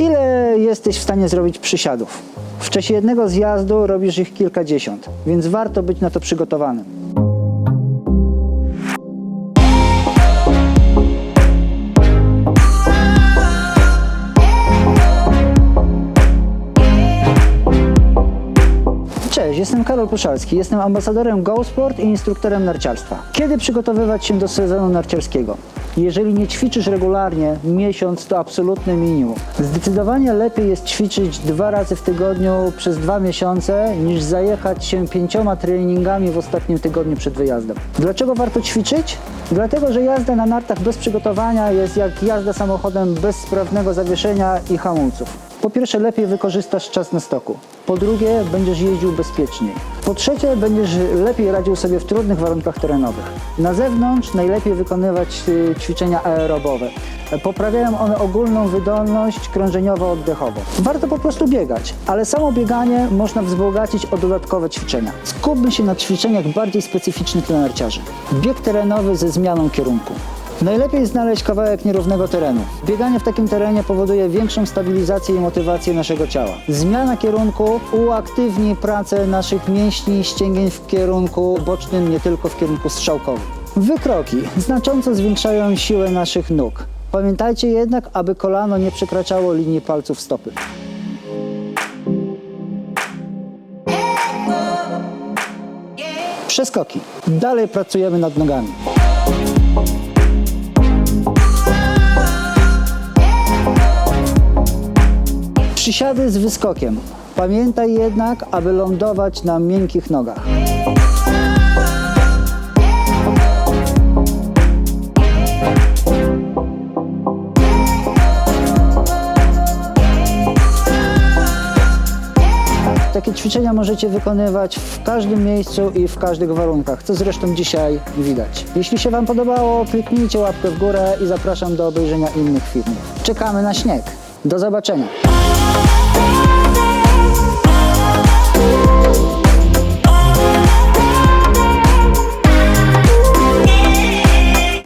Ile jesteś w stanie zrobić przysiadów? W czasie jednego zjazdu robisz ich kilkadziesiąt, więc warto być na to przygotowanym. Cześć, jestem Karol Puszalski, jestem ambasadorem GoSport i instruktorem narciarstwa. Kiedy przygotowywać się do sezonu narciarskiego? Jeżeli nie ćwiczysz regularnie, miesiąc to absolutne minimum. Zdecydowanie lepiej jest ćwiczyć dwa razy w tygodniu przez dwa miesiące, niż zajechać się pięcioma treningami w ostatnim tygodniu przed wyjazdem. Dlaczego warto ćwiczyć? Dlatego, że jazda na nartach bez przygotowania jest jak jazda samochodem bez sprawnego zawieszenia i hamulców. Po pierwsze, lepiej wykorzystasz czas na stoku. Po drugie, będziesz jeździł bezpieczniej. Po trzecie, będziesz lepiej radził sobie w trudnych warunkach terenowych. Na zewnątrz najlepiej wykonywać y, ćwiczenia aerobowe. Poprawiają one ogólną wydolność krążeniowo-oddechową. Warto po prostu biegać, ale samo bieganie można wzbogacić o dodatkowe ćwiczenia. Skupmy się na ćwiczeniach bardziej specyficznych dla narciarzy. Bieg terenowy ze zmianą kierunku. Najlepiej znaleźć kawałek nierównego terenu. Bieganie w takim terenie powoduje większą stabilizację i motywację naszego ciała. Zmiana kierunku uaktywni pracę naszych mięśni i ścięgień w kierunku bocznym, nie tylko w kierunku strzałkowym. Wykroki znacząco zwiększają siłę naszych nóg. Pamiętajcie jednak, aby kolano nie przekraczało linii palców stopy. Przeskoki. Dalej pracujemy nad nogami. Przysiady z wyskokiem. Pamiętaj jednak, aby lądować na miękkich nogach. Takie ćwiczenia możecie wykonywać w każdym miejscu i w każdych warunkach, co zresztą dzisiaj widać. Jeśli się Wam podobało, kliknijcie łapkę w górę i zapraszam do obejrzenia innych filmów. Czekamy na śnieg. Do zobaczenia.